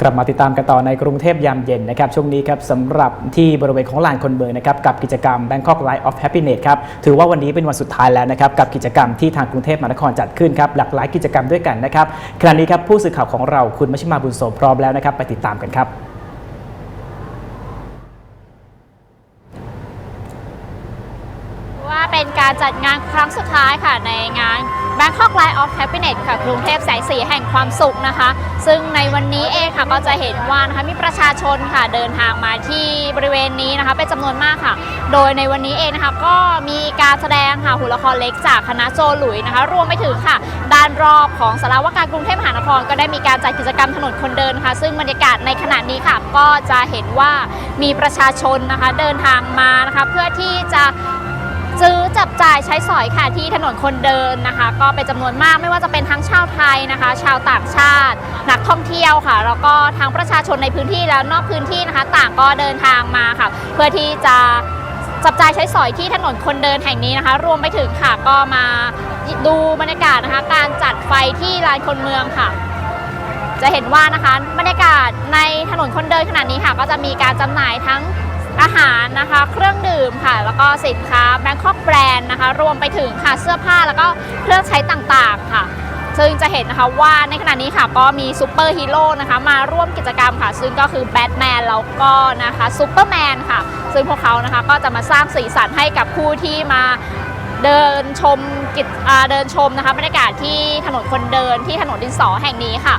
กลับมาติดตามกันต่อในกรุงเทพยามเย็นนะครับช่วงนี้ครับสำหรับที่บริเวณของลานคนเมืองนะครับกับกิจกรรม Bangkok Life of Happiness ครับถือว่าวันนี้เป็นวันสุดท้ายแล้วนะครับกับกิจกรรมที่ทางกรุงเทพมหานครจัดขึ้นครับหลากหลายกิจกรรมด้วยกันนะครับขณะนี้ครับผู้สื่อข่าวของเราคุณมชิมาบุญโสมพร้อมแล้วนะครับไปติดตามกันครับ ว่า เป็นการจัดงานครั้งสุดท้ายค่ะในงาน Bangkok Light of Happiness ค่ะกรุงเทพแสงสีแห่งความสุขนะคะ ซึ่งในวันนี้เองค่ะก็จะเห็นว่านะคะมีประชาชนค่ะเดินทางมาที่บริเวณนี้นะคะ เป็นจำนวนมากค่ะ โดยในวันนี้เองนะคะก็มีการแสดงค่ะหุ่นละครเล็กจากคณะโจหลุยนะคะ รวมไปถึงค่ะ ด้านรอบของสารวการกรุงเทพมหานครก็ได้มีการจัดกิจกรรมถนนคนเดินค่ะ ซึ่งบรรยากาศในขณะนี้ค่ะ ก็จะเห็นว่ามีประชาชนนะคะเดินทางมานะคะเพื่อที่จะ ซื้อจับจ่ายใช้สอยค่ะที่ถนนคนเดินนะคะ ก็เป็นจำนวนมากไม่ว่าจะเป็นทั้งชาวไทยนะคะ ชาวต่างชาติ นักท่องเที่ยวค่ะ แล้วก็ทั้งประชาชนในพื้นที่และนอกพื้นที่นะคะ ต่างก็เดินทางมาค่ะ เพื่อที่จะจับจ่ายใช้สอยที่ถนนคนเดินแห่งนี้นะคะ รวมไปถึงค่ะก็มาดูบรรยากาศนะคะ การจัดไฟที่ลานคนเมืองค่ะ จะเห็นว่านะคะบรรยากาศในถนนคนเดินขนาดนี้ค่ะ ก็จะมีการจำหน่ายทั้ง อาหารนะคะ เครื่องดื่มค่ะ แล้วก็สินค้า Bangkok Brand นะคะ รวมไปถึงค่ะเสื้อผ้าแล้วก็เครื่องใช้ต่างๆค่ะ ซึ่งจะเห็นนะคะว่าในขณะนี้ค่ะก็มีซูเปอร์ฮีโร่นะคะมาร่วมกิจกรรมค่ะ ซึ่งก็คือแบทแมนแล้วก็นะคะซูเปอร์แมนค่ะ ซึ่งพวกเขานะคะก็จะมาสร้างสีสันให้กับผู้ที่มาเดินชมกิจเดินชมนะคะบรรยากาศที่ถนนคนเดินที่ถนนดินสอแห่งนี้ค่ะ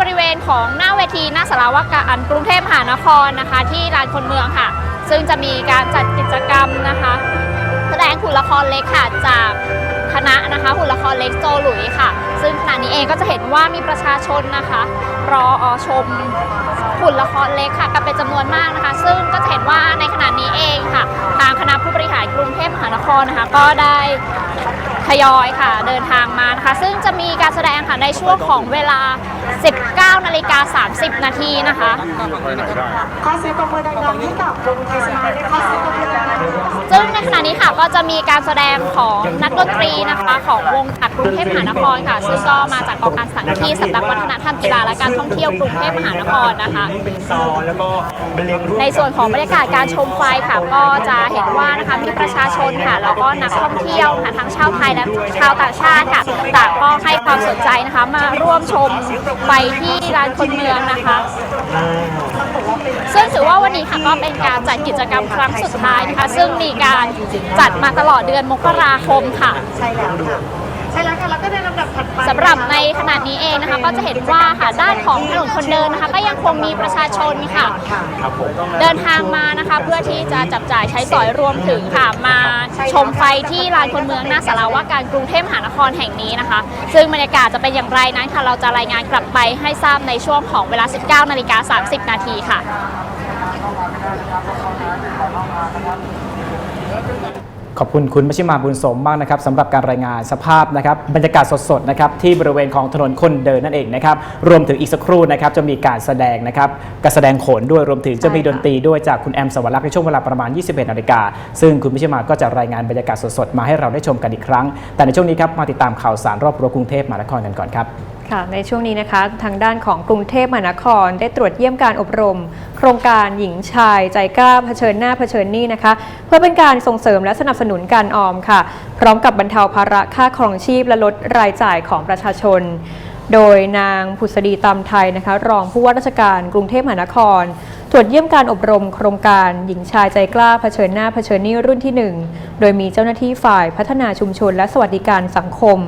บริเวณของหน้าเวทีหน้าสารวการกรุงเทพมหานครนะคะ ที่ลานคนเมืองค่ะ ซึ่งจะมีการจัดกิจกรรมนะคะ แสดงหุ่นละครเล็กค่ะจากคณะนะคะหุ่นละครเล็กโจหลุยค่ะ ซึ่งขณะนี้เองก็จะเห็นว่ามีประชาชนนะคะรอชมหุ่นละครเล็กค่ะกันเป็นจำนวนมากนะคะ ซึ่งก็จะเห็นว่าในขณะนี้เองค่ะ ทางคณะผู้บริหารกรุงเทพมหานครนะคะ ก็ได้ทยอยค่ะเดินทางมานะคะ ซึ่งจะมีการแสดงค่ะในช่วงของเวลา 19นาฬิกา30 นาทีนะคะ ขอเสียงปรบมือดังๆให้กับวงไทยสมายด้วยค่ะเสียงปรบมือดังๆซึ่งในขณะนี้ค่ะก็จะมีการแสดงของนักดนตรีนะคะของวงจากกรุงเทพมหานครค่ะ ซึ่งก็มาจากกองการสังคีตสำนักวัฒนธรรมกีฬาและการท่องเที่ยวกรุงเทพมหานครนะคะเป็นซอแล้วก็บรรเลงร่วมในส่วนของบรรยากาศการชมไฟค่ะก็จะเห็นว่านะคะมีประชาชนค่ะแล้วก็นักท่องเที่ยวค่ะทั้งชาวไทยและชาวต่างชาติค่ะต่างก็ให้ความสนใจนะคะมาร่วมชมไปที่ร้านคนเมืองนะคะ ซึ่งถือว่าวันนี้ค่ะก็เป็นการจัดกิจกรรมครั้งสุดท้ายนะคะ ซึ่งมีการจัดมาตลอดเดือนมกราคมค่ะ ใช่แล้วค่ะ ใช่แล้วค่ะแล้วก็ได้ สำหรับในขณะนี้เองนะคะก็จะเห็นว่าค่ะด้านของถนนคนเดินนะคะ ก็ยังคงมีประชาชนค่ะเดินทางมานะคะเพื่อที่จะจับจ่ายใช้สอยรวมถึงค่ะมาชมไฟที่ลานคนเมืองหน้าสารว่าการกรุงเทพมหานครแห่งนี้นะคะ ซึ่งบรรยากาศจะเป็นอย่างไรนั้นค่ะเราจะรายงานกลับไปให้ทราบในช่วงของเวลา 19นาฬิกา30 นาทีค่ะ ขอบคุณคุณมชิมาบุญสมมากนะครับสำหรับการรายงานสภาพนะครับบรรยากาศสดๆนะครับที่บริเวณของถนนคนเดินนั่นเองนะครับรวมถึงอีกสักครู่นะครับจะมีการแสดงนะครับการแสดงโขนด้วยรวมถึงจะมีดนตรีด้วยจากคุณแอมสวรรค์ในช่วงเวลาประมาณ 21นาฬิกาซึ่งคุณมชิมาก็จะรายงานบรรยากาศสดๆมาให้เราได้ชมกันอีกครั้ง แต่ในช่วงนี้ครับมาติดตามข่าวสารรอบรั้วกรุงเทพมหานครกันก่อนครับ ค่ะในช่วงนี้นะคะทางด้านของกรุงเทพมหานคร ได้ตรวจเยี่ยมการอบรม โครงการหญิงชายใจกล้าเผชิญหน้าเผชิญหนี้นะคะ เพื่อเป็นการส่งเสริมและสนับสนุนการออมค่ะ พร้อมกับบรรเทาภาระค่าครองชีพและลดรายจ่ายของประชาชน โดยนางผุษดีตามไทยนะคะ รองผู้ว่าราชการกรุงเทพมหานคร ตรวจเยี่ยมการอบรม โครงการหญิงชายใจกล้าเผชิญหน้าเผชิญหนี้รุ่นที่หนึ่งโดยมีเจ้าหน้าที่ฝ่ายพัฒนาชุมชน และสวัสดิการสังคม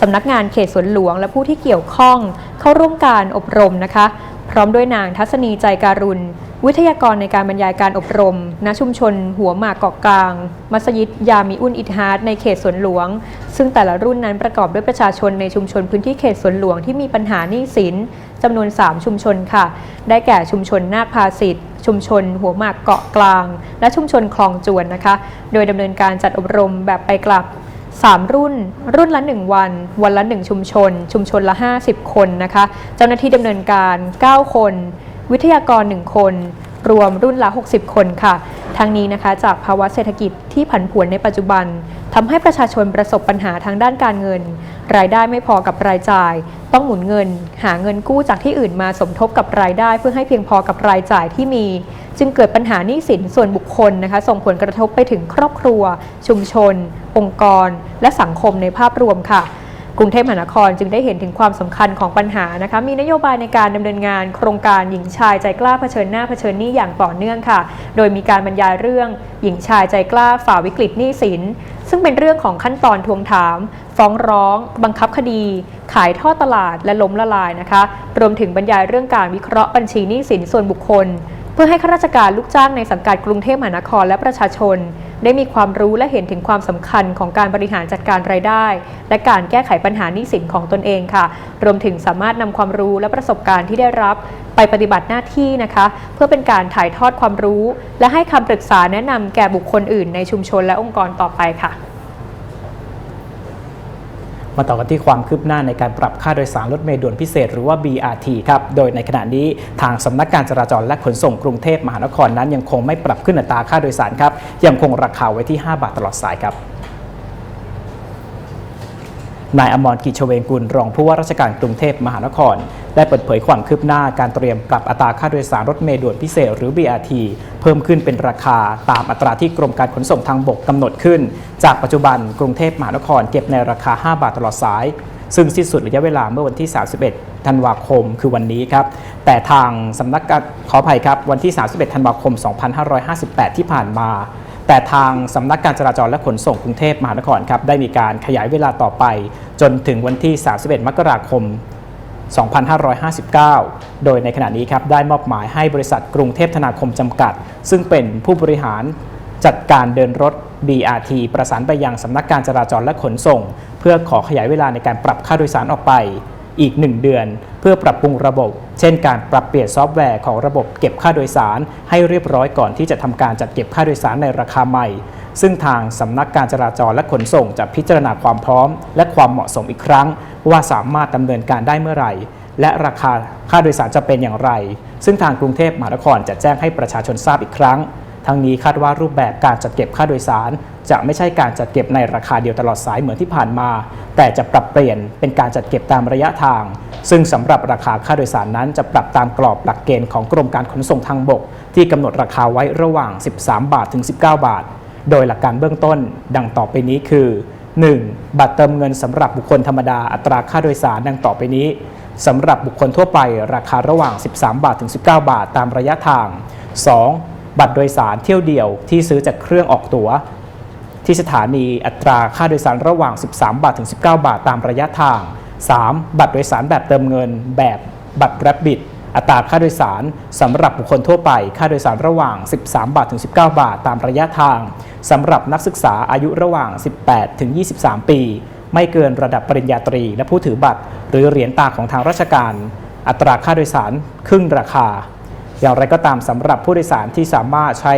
สำนักงานเขตสวนหลวง และผู้ที่เกี่ยวข้อง เข้าร่วมการอบรมนะคะ พร้อมด้วยนางทัศนีใจการุณ วิทยากรในการบรรยายการอบรม ณชุมชน หัวหมากเกาะกลาง มัสยิดยามีอุนอิทฮาร์ดในเขตสวนหลวง ซึ่งแต่ละรุ่นนั้นประกอบด้วยประชาชนในชุมชนพื้นที่เขตสวนหลวงที่มีปัญหาหนี้สินจำนวน 3 ชุมชนค่ะ ได้แก่ชุมชนนาคภาสิทธิ์ชุมชน หัวหมากเกาะกลาง และชุมชนคลองจวนนะคะ โดยดำเนินการจัดอบรมแบบไปกลับ 3 รุ่น รุ่นละ 1 วัน วันละ 1 ชุมชน ชุมชนละ 50 คนนะคะ เจ้าหน้าที่ดำเนินการ 9 คน วิทยากร 1 คน รวมรุ่นละ 60 คนค่ะ ทั้งนี้นะคะจากภาวะเศรษฐกิจที่ผันผวนในปัจจุบันทำให้ประชาชนประสบปัญหาทางด้านการเงิน รายได้ไม่พอกับรายจ่าย ต้องหมุนเงิน หาเงินกู้จากที่อื่นมาสมทบกับรายได้เพื่อให้เพียงพอกับรายจ่ายที่มี จึงเกิดปัญหาหนี้สินส่วนบุคคลนะคะ ส่งผลกระทบไปถึงครอบครัว ชุมชน องค์กร และสังคมในภาพรวมค่ะกรุงเทพมหานครจึงได้เห็นถึงความสำคัญของปัญหานะคะ มีนโยบายในการดำเนินงานโครงการหญิงชายใจกล้าเผชิญหน้าเผชิญหนี้อย่างต่อเนื่องค่ะ โดยมีการบรรยายเรื่องหญิงชายใจกล้าฝ่าวิกฤตหนี้สิน ซึ่งเป็นเรื่องของขั้นตอนทวงถาม ฟ้องร้อง บังคับคดี ขายท่อตลาดและล้มละลายนะคะ รวมถึงบรรยายเรื่องการวิเคราะห์บัญชีหนี้สินส่วนบุคคล พื่อให้ข้าราชการลูกจ้างในสังกัดกรุงเทพมหานครและประชาชน ได้มีความรู้และเห็นถึงความสำคัญของการบริหารจัดการรายได้ และการแก้ไขปัญหาหนี้สินของตนเองค่ะ รวมถึงสามารถนำความรู้และประสบการณ์ที่ได้รับไปปฏิบัติหน้าที่นะคะ เพื่อเป็นการถ่ายทอดความรู้ และให้คำปรึกษาแนะนำแก่บุคคลอื่นในชุมชนและองค์กรต่อไปค่ะ มาต่อกันที่ความคืบหน้าในการปรับค่าโดยสารรถเมล์ด่วนพิเศษ หรือว่า BRT ครับ โดยในขณะนี้ทางสำนักการจราจรและขนส่งกรุงเทพมหานครนั้นยังคงไม่ปรับขึ้นอัตราค่าโดยสารครับ ยังคงราคาไว้ที่ 5 บาทตลอดสายครับนายอมรกิจเวงกุลรองผู้ว่าราชการกรุงเทพมหานคร ได้เปิดเผยความคืบหน้าการเตรียมปรับอัตราค่าโดยสารรถเมล์ด่วนพิเศษหรือ BRT เพิ่มขึ้นเป็นราคาตามอัตราที่กรมการขนส่งทางบกกำหนดขึ้น จากปัจจุบันกรุงเทพมหานครเก็บในราคา 5 บาทตลอดสายซึ่งสิ้นสุดระยะเวลาเมื่อวันที่ 31 ธันวาคม คือวันนี้ครับ แต่ทางสำนักการขออภัยครับ วันที่ 31 ธันวาคม 2558 ที่ผ่านมา แต่ทางสำนักการจราจรและขนส่งกรุงเทพมหานครครับ ได้มีการขยายเวลาต่อไป จนถึงวันที่ 31 มกราคม 2559 โดยในขณะนี้ครับได้มอบหมายให้บริษัทกรุงเทพธนาคมจำกัด ซึ่งเป็นผู้บริหารจัดการเดินรถ BRT ประสานไปยังสำนักการจราจรและขนส่ง เพื่อขอขยายเวลาในการปรับค่าโดยสารออกไป อีก 1 เดือน เพื่อปรับปรุงระบบ เช่นการปรับเปลี่ยนซอฟต์แวร์ของระบบเก็บค่าโดยสาร ให้เรียบร้อยก่อนที่จะทำการจัดเก็บค่าโดยสารในราคาใหม่ ซึ่งทางสำนักการจราจรและขนส่งจะพิจารณาความพร้อม และความเหมาะสมอีกครั้ง ว่าสามารถดำเนินการได้เมื่อไหร่และราคาค่าโดยสารจะเป็นอย่างไร ซึ่งทางกรุงเทพมหานครจะแจ้งให้ประชาชนทราบอีกครั้ง ทั้งนี้คาดว่ารูปแบบการจัดเก็บค่าโดยสาร จะไม่ใช่การจัดเก็บในราคาเดียวตลอดสายเหมือนที่ผ่านมา แต่จะปรับเปลี่ยนเป็นการจัดเก็บตามระยะทาง ซึ่งสำหรับราคาค่าโดยสารนั้นจะปรับตามกรอบหลักเกณฑ์ของกรมการขนส่งทางบก ที่กำหนดราคาไว้ระหว่าง 13 บาทถึง 19 บาท โดยหลักการเบื้องต้น ดังต่อไปนี้คือ 1. บัตรเติมเงินสำหรับบุคคลธรรมดาอัตราค่าโดยสารดังต่อไปนี้สำหรับบุคคลทั่วไปราคาระหว่าง 13 บาทถึง 19 บาทตามระยะทาง 2. บัตรโดยสารเที่ยวเดียวที่ซื้อจากเครื่องออกตั๋ว ที่สถานีอัตราค่าโดยสารระหว่าง 13 บาทถึง 19 บาทตามระยะทาง 3. บัตรโดยสารแบบเติมเงิน แบบบัตรแรบบิทอัตราค่าโดยสารสำหรับบุคคลทั่วไป ค่าโดยสารระหว่าง 13 บาทถึง 19 บาทตามระยะทางสำหรับนักศึกษาอายุระหว่าง 18 ถึง 23 ปี ไม่เกินระดับปริญญาตรี และผู้ถือบัตร หรือเหรียญตาของทางราชการ อัตราค่าโดยสารครึ่งราคา อย่างไรก็ตามสำหรับผู้โดยสารที่สามารถใช้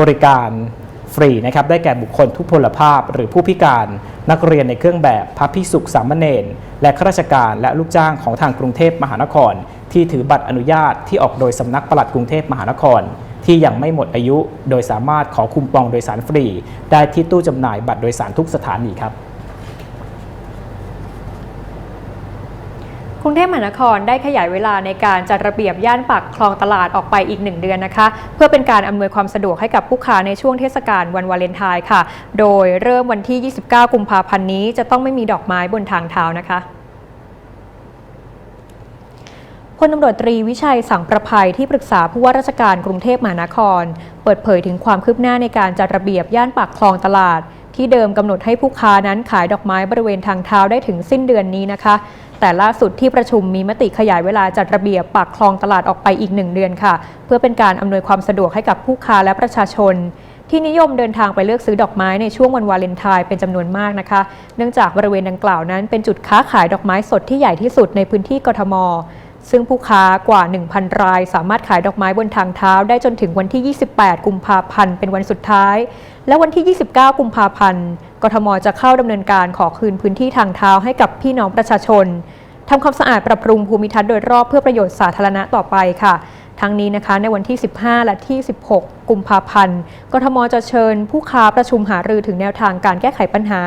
บริการฟรีนะครับได้แก่บุคคลทุพพลภาพ หรือผู้พิการ นักเรียนในเครื่องแบบพระพิสุขสามเณรและข้าราชการและลูกจ้างของทางกรุงเทพมหานคร ที่ถือบัตรอนุญาตที่ออกโดยสำนักปลัดกรุงเทพมหานคร ที่ยังไม่หมดอายุ โดยสามารถขอคุมปองโดยสารฟรี ได้ที่ตู้จำหน่ายบัตรโดยสารทุกสถานีครับ กรุงเทพมหานครได้ขยายเวลาในการจัดระเบียบย่านปากคลองตลาดออกไปอีก 1 เดือนนะคะ เพื่อเป็นการอำนวยความสะดวกให้กับผู้ค้าในช่วงเทศกาลวันวาเลนไทน์ค่ะ โดยเริ่มวันที่ 29 กุมภาพันธ์นี้จะต้องไม่มีดอกไม้บนทางเท้านะคะพลตำรวจตรีวิชัยสังประภัยที่ปรึกษาผู้ว่าราชการกรุงเทพมหานคร เปิดเผยถึงความคืบหน้าในการจัดระเบียบย่านปากคลองตลาด ที่เดิมกำหนดให้ผู้ค้านั้นขายดอกไม้บริเวณทางเท้าได้ถึงสิ้นเดือนนี้นะคะ แต่ล่าสุดที่ประชุมมีมติขยายเวลาจัดระเบียบปากคลองตลาดออกไปอีกหนึ่งเดือนค่ะ เพื่อเป็นการอำนวยความสะดวกให้กับผู้ค้าและประชาชน ที่นิยมเดินทางไปเลือกซื้อดอกไม้ในช่วงวันวาเลนไทน์เป็นจำนวนมากนะคะ เนื่องจากบริเวณดังกล่าวนั้นเป็นจุดค้าขายดอกไม้สดที่ใหญ่ที่สุดในพื้นที่กทม ซึ่งผู้ค้ากว่า 1,000 ราย สามารถขายดอกไม้บนทางเท้าได้จนถึงวันที่ 28 กุมภาพันธ์เป็นวันสุดท้าย และวันที่ 29 กุมภาพันธ์ กทมจะเข้าดำเนินการขอคืนพื้นที่ทางเท้าให้กับพี่น้องประชาชนทำความสะอาดปรับปรุงภูมิทัศน์โดยรอบเพื่อประโยชน์สาธารณะต่อไปค่ะ ทั้งนี้นะคะในวันที่ 15 และที่ 16 กุมภาพันธ์ กทมจะเชิญผู้ค้าประชุมหารือถึงแนวทางการแก้ไขปัญหา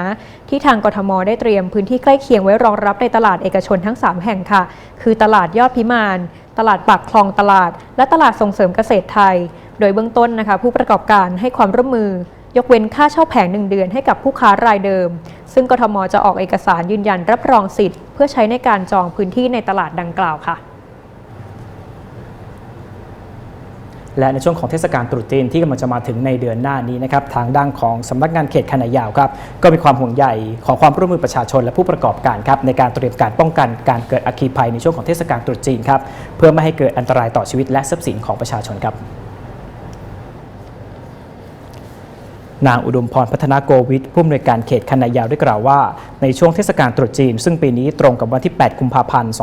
ที่ทางกทมได้เตรียมพื้นที่ใกล้เคียงไว้รองรับในตลาดเอกชนทั้ง 3 แห่งค่ะ คือตลาดยอดพิมาน ตลาดปากคลองตลาด และตลาดส่งเสริมเกษตรไทย โดยเบื้องต้นนะคะ ผู้ประกอบการให้ความร่วมมือยกเว้นค่าเช่าแผง 1 เดือนให้กับผู้ค้ารายเดิม ซึ่งกทมจะออกเอกสารยืนยันรับรองสิทธิ์ เพื่อใช้ในการจองพื้นที่ในตลาดดังกล่าวค่ะ และในช่วงของเทศกาลตรุษจีนที่กำลังจะมาถึงในเดือนหน้านี้นะครับทางด้านของสำนักงานเขตขนายาวครับก็มีความห่วงใยขอความร่วมมือประชาชนและผู้ประกอบการครับในการเตรียมการป้องกันการเกิดอัคคีภัยในช่วงของเทศกาลตรุษจีนครับเพื่อไม่ให้เกิดอันตรายต่อชีวิตและทรัพย์สินของประชาชนครับ นางอุดมพรพัฒนาโกวิทผู้อำนวยการเขตคันนายาวได้กล่าวว่า ในช่วงเทศกาลตรุษจีน ซึ่งปีนี้ตรงกับวันที่ 8 กุมภาพันธ์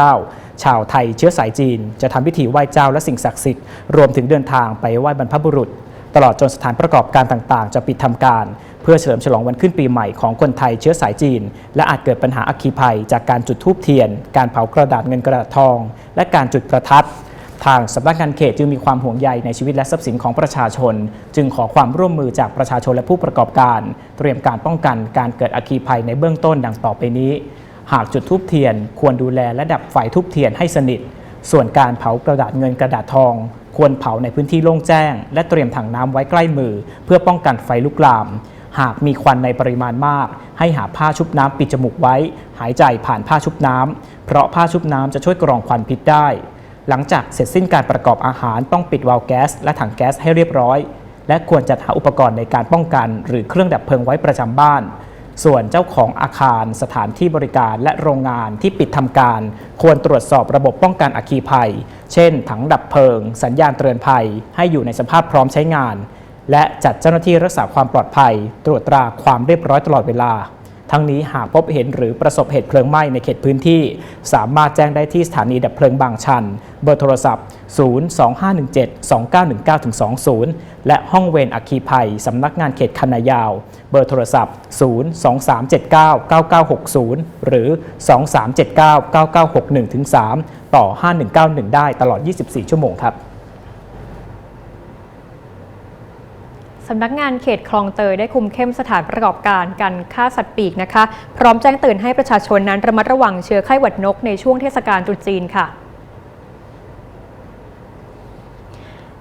2559 ชาวไทยเชื้อสายจีน จะทำพิธีไหว้เจ้าและสิ่งศักดิ์สิทธิ์ รวมถึงเดินทางไปไหว้บรรพบุรุษ ตลอดจนสถานประกอบการต่างๆ จะปิดทำการ เพื่อเฉลิมฉลองวันขึ้นปีใหม่ของคนไทยเชื้อสายจีน และอาจเกิดปัญหาอัคคีภัย จากการจุดธูปเทียน การเผากระดาษเงินกระดาษทอง และการจุดประทัด ทางสำนักงานเขตจึงมีความห่วงใยในชีวิตและทรัพย์สินของประชาชน จึงขอความร่วมมือจากประชาชนและผู้ประกอบการ เตรียมการป้องกันการเกิดอัคคีภัยในเบื้องต้นดังต่อไปนี้ หากจุดทูบเทียน ควรดูแลและดับไฟทูบเทียนให้สนิท ส่วนการเผากระดาษเงินกระดาษทอง ควรเผาในพื้นที่โล่งแจ้ง และเตรียมถังน้ำไว้ใกล้มือ เพื่อป้องกันไฟลุกลาม หากมีควันในปริมาณมาก ให้หาผ้าชุบน้ำปิดจมูกไว้ หายใจผ่านผ้าชุบน้ำเพราะผ้าชุบน้ำจะช่วยกรองควันพิษได้ หลังจากเสร็จสิ้นการประกอบอาหารต้องปิดวาล์วแก๊สและถังแก๊สให้เรียบร้อย และควรจัดหาอุปกรณ์ในการป้องกัน หรือเครื่องดับเพลิงไว้ประจำบ้าน ส่วนเจ้าของอาคารสถานที่บริการและโรงงานที่ปิดทำการ ควรตรวจสอบระบบป้องกันอัคคีภัย เช่น ถังดับเพลิง สัญญาณเตือนภัย ให้อยู่ในสภาพพร้อมใช้งาน และจัดเจ้าหน้าที่รักษาความปลอดภัย ตรวจตราความเรียบร้อยตลอดเวลา ทั้งนี้หากพบเห็นหรือประสบเหตุเพลิงไหม้ในเขตพื้นที่ สามารถแจ้งได้ที่สถานีดับเพลิงบางชัน เบอร์โทรศัพท์ 025172919-20 และห้องเวรอัคคีภัย สำนักงานเขตคันนายาว เบอร์โทรศัพท์ 023799960 หรือ 23799961-3 ต่อ 5191 ได้ตลอด 24 ชั่วโมงครับ สำนักงานเขตคลองเตยได้คุมเข้มสถานประกอบการการฆ่าสัตว์ปีกนะคะ พร้อมแจ้งเตือนให้ประชาชนนั้นระมัดระวังเชื้อไข้หวัดนกในช่วงเทศกาลตรุษจีนค่ะ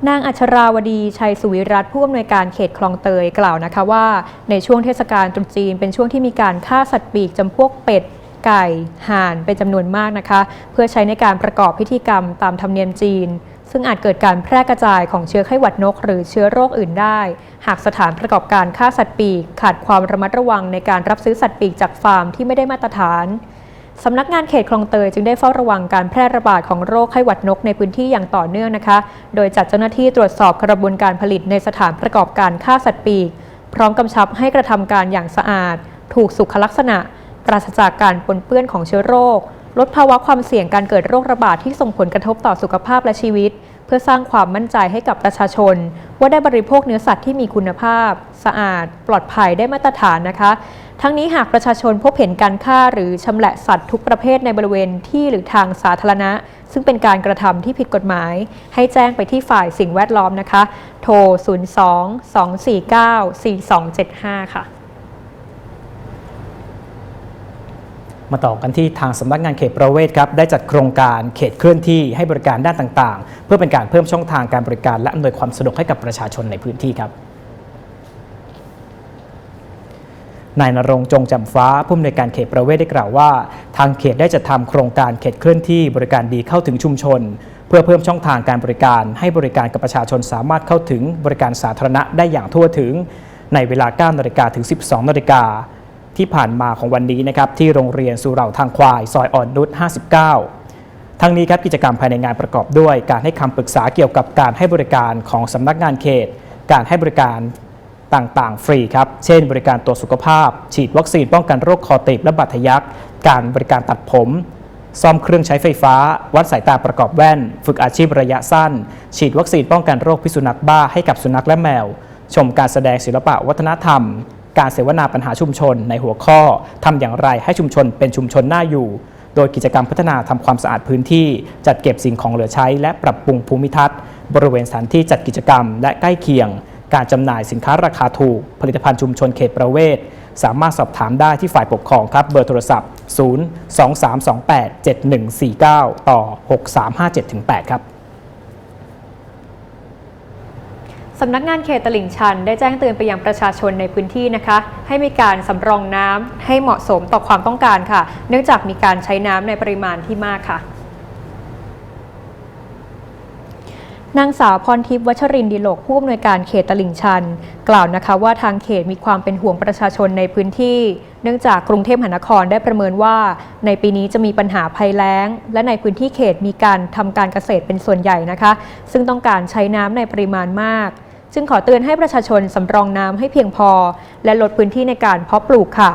นางอัชราวดีชัยสุวิรัตผู้อำนวยการเขตคลองเตยกล่าวนะคะว่า ในช่วงเทศกาลตรุษจีน เป็นช่วงที่มีการฆ่าสัตว์ปีกจำพวกเป็ดไก่ห่านเป็นจำนวนมากนะคะ เพื่อใช้ในการประกอบพิธีกรรมตามธรรมเนียมจีน ซึ่งอาจเกิดการแพร่กระจายของเชื้อไข้หวัดนก หรือเชื้อโรคอื่นได้ หากสถานประกอบการฆ่าสัตว์ปีก ขาดความระมัดระวังในการรับซื้อสัตว์ปีกจากฟาร์มที่ไม่ได้มาตรฐานสำนักงานเขตคลองเตยจึงได้เฝ้าระวังการแพร่ระบาดของโรคไข้หวัดนกในพื้นที่อย่างต่อเนื่องนะคะ โดยจัดเจ้าหน้าที่ตรวจสอบกระบวนการผลิตในสถานประกอบการฆ่าสัตว์ปีก พร้อมกำชับให้กระทำการอย่างสะอาด ถูกสุขลักษณะ ปราศจากการปนเปื้อนของเชื้อโรค ลดภาวะความเสี่ยงการเกิดโรคระบาดที่ส่งผลกระทบต่อสุขภาพและชีวิต เพื่อสร้างความมั่นใจให้กับประชาชน ว่าได้บริโภคเนื้อสัตว์ที่มีคุณภาพ สะอาด ปลอดภัยได้มาตรฐานนะคะ ทั้งนี้หากประชาชนพบเห็นการฆ่าหรือชำแหละสัตว์ทุกประเภทในบริเวณที่หรือทางสาธารณะ ซึ่งเป็นการกระทำที่ผิดกฎหมาย ให้แจ้งไปที่ฝ่ายสิ่งแวดล้อมนะคะ โทร 02 249 4275 ค่ะ มาต่อกันที่ทางสำนักงานเขตประเวศครับได้จัดโครงการเขตเคลื่อนที่ให้บริการด้านต่างๆ เพื่อเป็นการเพิ่มช่องทางการบริการและอำนวยความสะดวกให้กับประชาชนในพื้นที่ครับนายนรงจงจำฟ้าผู้อำนวยการเขตประเวศได้กล่าวว่า ทางเขตได้จัดทำโครงการเขตเคลื่อนที่บริการดีเข้าถึงชุมชน เพื่อเพิ่มช่องทางการบริการ ให้บริการกับประชาชนสามารถเข้าถึงบริการสาธารณะได้อย่างทั่วถึง ในเวลา9นาฬิกาถึง 12นาฬิกา ที่ผ่านมาของวันนี้นะครับที่โรงเรียนสุเหร่าทางควาย ซอยอ่อนนุช 59 ทั้งนี้ครับกิจกรรมภายในงานประกอบด้วย การให้คำปรึกษาเกี่ยวกับการให้บริการของสำนักงานเขต การให้บริการต่างๆ ฟรีครับ เช่น บริการตรวจสุขภาพ ฉีดวัคซีนป้องกันโรคคอตีบและบาดทะยัก การบริการตัดผม ซ่อมเครื่องใช้ไฟฟ้า วัดสายตาประกอบแว่น ฝึกอาชีพระยะสั้น ฉีดวัคซีนป้องกันโรคพิษสุนัขบ้าให้กับสุนัขและแมว ชมการแสดงศิลปะวัฒนธรรม การเสวนาปัญหาชุมชนในหัวข้อทำอย่างไรให้ชุมชนเป็นชุมชนน่าอยู่ โดยกิจกรรมพัฒนาทำความสะอาดพื้นที่ จัดเก็บสิ่งของเหลือใช้ และปรับปรุงภูมิทัศน์ บริเวณสถานที่จัดกิจกรรม และใกล้เคียง การจำหน่ายสินค้าราคาถูก ผลิตภัณฑ์ชุมชนเขตประเวศสามารถสอบถามได้ที่ฝ่ายปกครองครับ เบอร์โทรศัพท์ 0 2 3 2 8 7 1 4 9 ต่อ 6357-8 ครับ สำนักงานเขตตลิ่งชัน ได้แจ้งเตือนไปยังประชาชนในพื้นที่นะคะ ให้มีการสำรองน้ำให้เหมาะสมต่อความต้องการค่ะ เนื่องจากมีการใช้น้ำในปริมาณที่มากค่ะนางสาวพรทิพย์วัชรินดิโลกผู้อำนวยการเขตตลิ่งชัน กล่าวนะคะว่าทางเขตมีความเป็นห่วงประชาชนในพื้นที่ เนื่องจากกรุงเทพมหานครได้ประเมินว่า ในปีนี้จะมีปัญหาภัยแล้ง และในพื้นที่เขตมีการทำการเกษตรเป็นส่วนใหญ่นะคะ ซึ่งต้องการใช้น้ำในปริมาณมาก จึงขอเตือนให้ประชาชนสำรองน้ำให้เพียงพอ และลดพื้นที่ในการเพาะปลูกค่ะ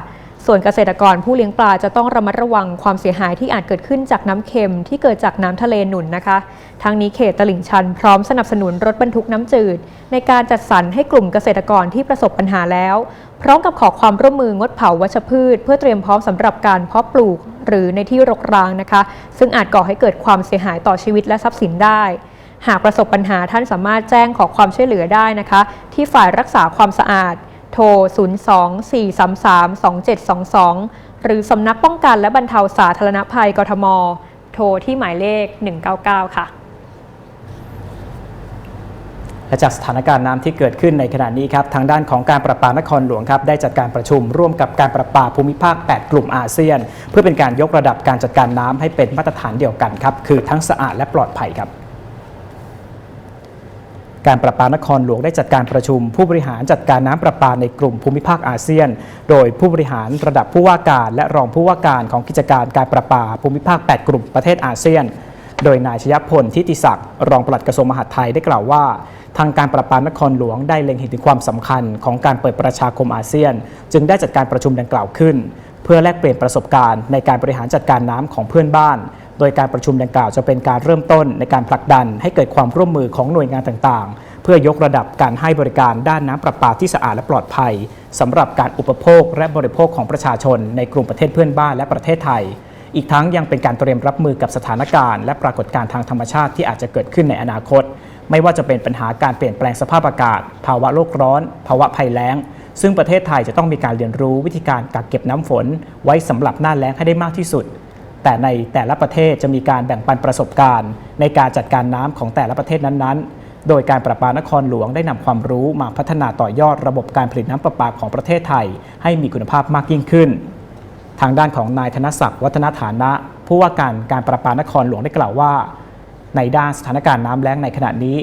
ส่วนเกษตรกรผู้เลี้ยงปลาจะต้องระมัดระวังความเสียหายที่อาจเกิดขึ้นจากน้ำเค็มที่เกิดจากน้ำทะเลหนุนนะคะ ทั้งนี้เขตตลิ่งชันพร้อมสนับสนุนรถบรรทุกน้ำจืด ในการจัดสรรให้กลุ่มเกษตรกรที่ประสบปัญหาแล้ว พร้อมกับขอความร่วมมืองดเผาวัชพืช เพื่อเตรียมพร้อมสำหรับการเพาะปลูก หรือในที่รกร้างนะคะ ซึ่งอาจก่อให้เกิดความเสียหายต่อชีวิตและทรัพย์สินได้ หากประสบปัญหาท่านสามารถแจ้งขอความช่วยเหลือได้นะคะ ที่ฝ่ายรักษาความสะอาด โทร 02-433-2722 หรือสำนักป้องกันและบรรเทาสาธารณภัยกทม โทรที่หมายเลข 199 ค่ะ และจากสถานการณ์น้ำที่เกิดขึ้นในขณะนี้ครับ ทางด้านของการประปานครหลวงครับ ได้จัดการประชุมร่วมกับการประปาภูมิภาค 8 กลุ่มอาเซียน เพื่อเป็นการยกระดับการจัดการน้ำให้เป็นมาตรฐานเดียวกันครับ คือทั้งสะอาดและปลอดภัยครับ การประปานครหลวงได้จัดการประชุม ผู้บริหารจัดการน้ำประปาในกลุ่มภูมิภาคอาเซียน โดยผู้บริหารระดับผู้ว่าการและรองผู้ว่าการของกิจการการประปาภูมิภาค 8 กลุ่มประเทศอาเซียน โดยนายชยพลทิติศักดิ์รองปลัดกระทรวงมหาดไทยได้กล่าวว่า ทางการประปานครหลวงได้เล็งเห็นถึงความสำคัญของการเปิดประชาคมอาเซียน จึงได้จัดการประชุมดังกล่าวขึ้น เพื่อแลกเปลี่ยนประสบการณ์ในการบริหารจัดการน้ำของเพื่อนบ้าน โดยการประชุมดังกล่าวจะเป็นการเริ่มต้นในการผลักดันให้เกิดความร่วมมือของหน่วยงานต่างๆ เพื่อยกระดับการให้บริการด้านน้ำประปาที่สะอาดและปลอดภัยสำหรับการอุปโภคและบริโภคของประชาชน ในกลุ่มประเทศเพื่อนบ้านและประเทศไทย อีกทั้งยังเป็นการเตรียมรับมือกับสถานการณ์และปรากฏการณ์ทางธรรมชาติที่อาจจะเกิดขึ้นในอนาคต ไม่ว่าจะเป็นปัญหาการเปลี่ยนแปลงสภาพอากาศ ภาวะโลกร้อน ภาวะภัยแล้งซึ่งประเทศไทยจะต้องมีการเรียนรู้วิธีการกักเก็บน้ำฝน ไว้สำหรับหน้าแล้งให้ได้มากที่สุด แต่ในแต่ละประเทศจะมีการแบ่งปันประสบการณ์ ในการจัดการน้ำของแต่ละประเทศนั้นๆ โดยการประปานครหลวงได้นำความรู้มาพัฒนาต่อยอดระบบการผลิตน้ำประปาของประเทศไทย ให้มีคุณภาพมากยิ่งขึ้น ทางด้านของนายธนศักดิ์วัฒนฐานะ ผู้ว่าการการประปานครหลวงได้กล่าวว่า ในด้านสถานการณ์น้ำแล้งในขณะนี้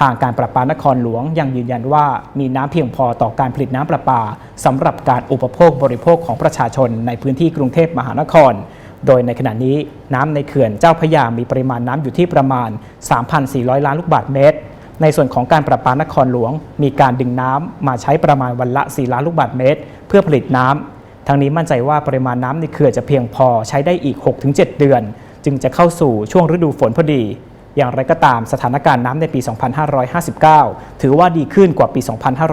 ทางการประปานครหลวงยังยืนยันว่ามีน้ำเพียงพอต่อการผลิตน้ำประปาสำหรับการอุปโภคบริโภคของประชาชนในพื้นที่กรุงเทพมหานคร โดยในขณะนี้น้ำในเขื่อนเจ้าพยามีปริมาณน้ำอยู่ที่ประมาณ 3,400 ล้านลูกบาศก์เมตร ในส่วนของการประปานครหลวง มีการดึงน้ำมาใช้ประมาณวันละ 4 ล้านลูกบาศก์เมตร เพื่อผลิตน้ำทั้งนี้มั่นใจว่าปริมาณน้ำในเขื่อนจะเพียงพอใช้ได้อีก 6-7 เดือน จึงจะเข้าสู่ช่วงฤดูฝนพอดีอย่างไรก็ตามสถานการณ์น้ำในปี 2559 ถือว่าดีขึ้นกว่าปี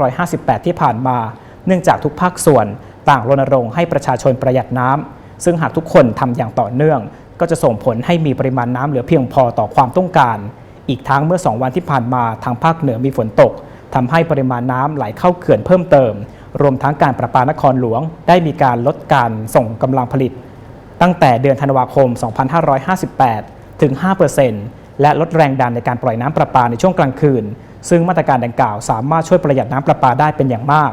2558 ที่ผ่านมา เนื่องจากทุกภาคส่วนต่างรณรงค์ให้ประชาชนประหยัดน้ำ ซึ่งหากทุกคนทำอย่างต่อเนื่อง ก็จะส่งผลให้มีปริมาณน้ำเหลือเพียงพอต่อความต้องการ อีกทั้งเมื่อ 2 วันที่ผ่านมาทางภาคเหนือมีฝนตกทำให้ปริมาณน้ำไหลเข้าเขื่อนเพิ่มเติม รวมทั้งการประปานครหลวง ได้มีการลดการส่งกำลังผลิต ตั้งแต่เดือนธันวาคม 2558 ถึง 5%และลดแรงดันในการปล่อยน้ำประปาในช่วงกลางคืน ซึ่งมาตรการดังกล่าวสามารถช่วยประหยัดน้ำประปาได้เป็นอย่างมาก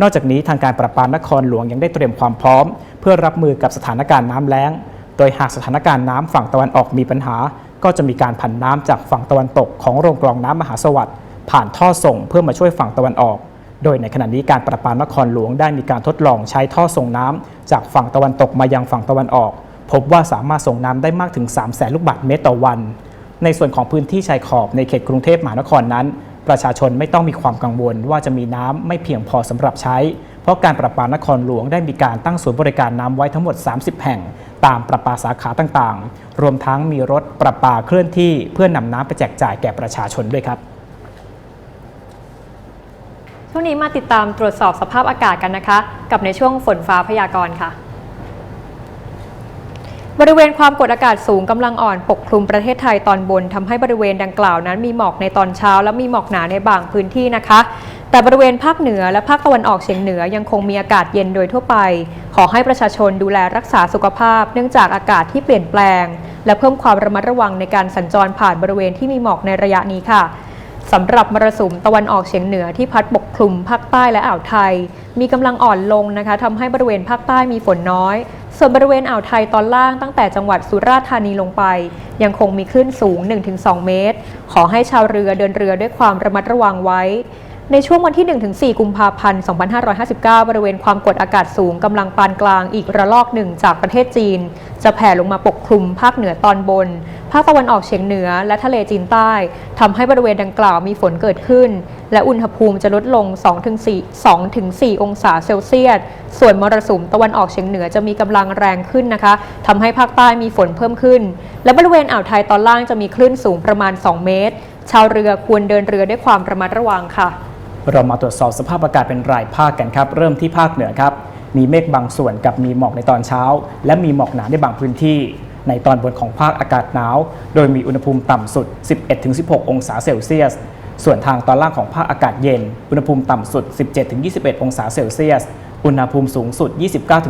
นอกจากนี้ทางการประปานครหลวงยังได้เตรียมความพร้อม เพื่อรับมือกับสถานการณ์น้ำแล้ง โดยหากสถานการณ์น้ำฝั่งตะวันออกมีปัญหา ก็จะมีการผันน้ำจากฝั่งตะวันตกของโรงกรองน้ำมหาสวัสดิ์ผ่านท่อส่งเพื่อมาช่วยฝั่งตะวันออก โดยในขณะนี้การประปานครหลวงได้มีการทดลองใช้ท่อส่งน้ำจากฝั่งตะวันตกมายังฝั่งตะวันออก พบว่าสามารถส่งน้ำได้มากถึง3 0 0แสนลูกบาศก์เมตรต่อวัน ในส่วนของพื้นที่ชายขอบในเขตกรุงเทพมหานครนั้น ประชาชนไม่ต้องมีความกังวลว่าจะมีน้ำไม่เพียงพอสำหรับใช้ เพราะการประปานครหลวงได้มีการตั้งศูนย์บริการน้ำไว้ทั้งหมด 30 แห่ง ตามประปาสาขาต่างๆ รวมทั้งมีรถประปาเคลื่อนที่เพื่อนำน้ำไปแจกจ่ายแก่ประชาชนด้วยครับช่วงนี้มาติดตามตรวจสอบสภาพอากาศกันนะคะ กับในช่วงฝนฟ้าพยากรณ์ค่ะ บริเวณความกดอากาศสูงกำลังอ่อนปกคลุมประเทศไทยตอนบนทำให้บริเวณดังกล่าวนั้นมีหมอกในตอนเช้า และมีหมอกหนาในบางพื้นที่นะคะ แต่บริเวณภาคเหนือและภาคตะวันออกเฉียงเหนือยังคงมีอากาศเย็นโดยทั่วไป ขอให้ประชาชนดูแลรักษาสุขภาพ เนื่องจากอากาศที่เปลี่ยนแปลง และเพิ่มความระมัดระวังในการสัญจรผ่านบริเวณที่มีหมอกในระยะนี้ค่ะสำหรับมรสุมตะวันออกเฉียงเหนือที่พัดปกคลุมภาคใต้และอ่าวไทย มีกำลังอ่อนลงนะคะทำให้บริเวณภาคใต้มีฝนน้อย ส่วนบริเวณอ่าวไทยตอนล่างตั้งแต่จังหวัดสุราษฎร์ธานีลงไป ยังคงมีคลื่นสูง 1-2 เมตร ขอให้ชาวเรือเดินเรือด้วยความระมัดระวังไว้ ในช่วงวันที่ 1-4 กุมภาพันธ์ 2559 บริเวณความกดอากาศสูงกำลังปานกลางอีกระลอกหนึ่งจากประเทศจีน จะแผ่ลงมาปกคลุมภาคเหนือตอนบน ภาคตะวันออกเฉียงเหนือและทะเลจีนใต้ทำให้บริเวณดังกล่าวมีฝนเกิดขึ้น และอุณหภูมิจะลดลง 2-4 2-4 องศาเซลเซียส ส่วนมรสุมตะวันออกเฉียงเหนือจะมีกำลังแรงขึ้นนะคะทำให้ภาคใต้มีฝนเพิ่มขึ้น และบริเวณอ่าวไทยตอนล่างจะมีคลื่นสูงประมาณ 2 เมตร ชาวเรือควรเดินเรือด้วยความระมัดระวังค่ะ เรามาตรวจสอบสภาพอากาศเป็นรายภาคกันครับ เริ่มที่ภาคเหนือครับ มีเมฆบางส่วนกับมีหมอกในตอนเช้า และมีหมอกหนาในบางพื้นที่ ในตอนบนของภาคอากาศหนาว โดยมีอุณหภูมิต่ำสุด 11-16 องศาเซลเซียส ส่วนทางตอนล่างของภาคอากาศเย็น อุณหภูมิต่ำสุด 17-21 องศาเซลเซียสอุณหภูมิสูงสุด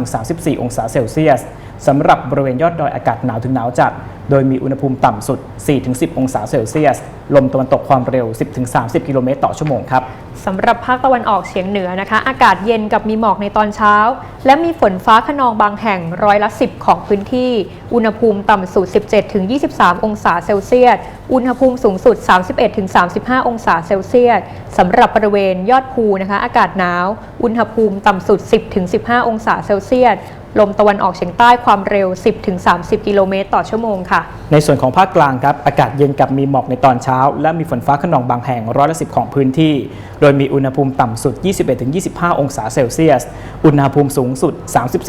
29-34 องศาเซลเซียสสำหรับบริเวณยอดดอยอากาศหนาวถึงหนาวจัด โดยมีอุณหภูมิต่ำสุด 4-10 องศาเซลเซียส ลมตะวันตกความเร็ว 10-30 กิโลเมตรต่อชั่วโมงครับสำหรับภาคตะวันออกเฉียงเหนือนะคะ อากาศเย็นกับมีหมอกในตอนเช้า และมีฝนฟ้าขนองบางแห่งร้อยละ 10 ของพื้นที่ อุณหภูมิต่ำสุด 17-23 องศาเซลเซียส อุณหภูมิสูงสุด 31-35 องศาเซลเซียสสำหรับบริเวณยอดภูนะคะ อากาศหนาว อุณหภูมิต่ำสุด10-15 องศาเซลเซียส ลมตะวันออกเฉียงใต้ความเร็ว 10-30 กิโลเมตรต่อชั่วโมงค่ะ ในส่วนของภาคกลางครับ อากาศเย็นกับมีหมอกในตอนเช้า และมีฝนฟ้าขนองบางแห่งร้อยละสิของพื้นที่ โดยมีอุณหภูมิต่ำสุด 21-25 องศาเซลเซียส อุณหภูมิสูงสุด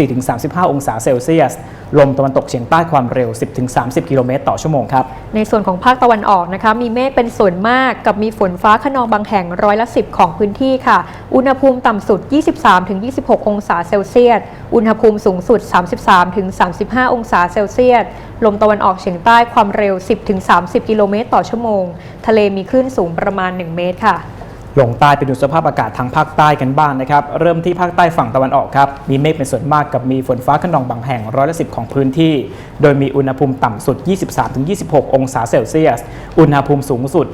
34-35 องศาเซลเซียส ลมตะวันตกเฉียงใต้ความเร็ว 10-30 กิโลเมตรต่อชั่วโมงครับ ในส่วนของภาคตะวันออกนะคะมีเมฆเป็นส่วนมากกับมีฝนฟ้าขนองบางแห่งร้อยละ10 ของพื้นที่ค่ะ อุณหภูมิต่ำสุด 23-26 องศาเซลเซียส อุณหภูมิสูงสุด 33-35 องศาเซลเซียส ลมตะวันออกเฉียงใต้ความเร็ว 10-30 กิโลเมตรต่อชั่วโมง ทะเลมีคลื่นสูงประมาณ 1 เมตรค่ะ ลงใต้ไปดูสภาพอากาศทางภาคใต้กันบ้างนะครับ เริ่มที่ภาคใต้ฝั่งตะวันออกครับ มีเมฆเป็นส่วนมากกับมีฝนฟ้าขนองบางแห่งร้อยละสิของพื้นที่ โดยมีอุณหภูมิต่ำสุด 23-26 องศาเซลเซียส อุณหภูมิสูงสุด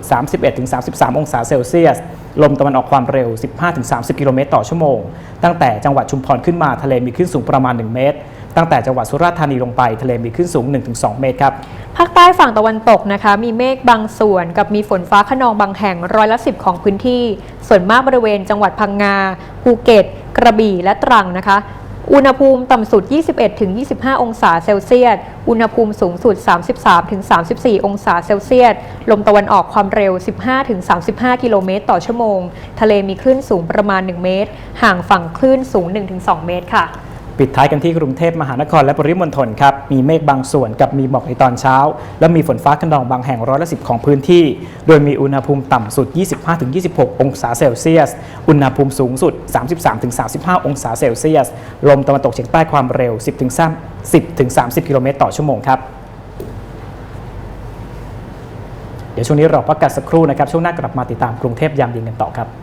31-33 องศาเซลเซียส ลมตะวันออกความเร็ว 15-30 กิโลเมตรต่อชั่วโมง ตั้งแต่จังหวัดชุมพรขึ้นมาทะเลมีคลื่นสูงประมาณ 1 เมตร ตั้งแต่จังหวัดสุราษฎร์ธานีลงไป ทะเลมีคลื่นสูง 1-2 เมตรครับภาคใต้ฝั่งตะวันตกนะคะ มีเมฆบางส่วนกับมีฝนฟ้าขนองบางแห่งร้อยละสิของพื้นที่ ส่วนมากบริเวณจังหวัดพังงาภูเก็ต กระบี่และตรังนะคะ อุณหภูมิต่ำสุด 21-25 องศาเซลเซียส อุณหภูมิสูงสุด 33-34 องศาเซลเซียส ลมตะวันออกความเร็ว 15-35 กิโลเมตรต่อชั่วโมง ทะเลมีคลื่นสูงประมาณ 1 เมตร ห่างฝั่งคลื่นสูง 1-2 เมตรค่ะ ปิดท้ายกันที่กรุงเทพมหานครและปริมณฑลครับ มีเมฆบางส่วนกับมีหมอกในตอนเช้า และมีฝนฟ้าขนองบางแห่งร้อยละสิของพื้นที่ โดยมีอุณหภูมิต่ำสุด 25-26 องศาเซลเซียส อุณหภูมิสูงสุด 33-35 องศาเซลเซียส ลมตะวันตกเฉียงใต้ความเร็ว 10-30 กิโลเมตรต่อชั่วโมงครับ เดี๋ยวช่วงนี้เราพักกันสักครู่นะครับ ช่วงหน้ากลับมาติดตามกรุงเทพยามเย็นกันต่อครับ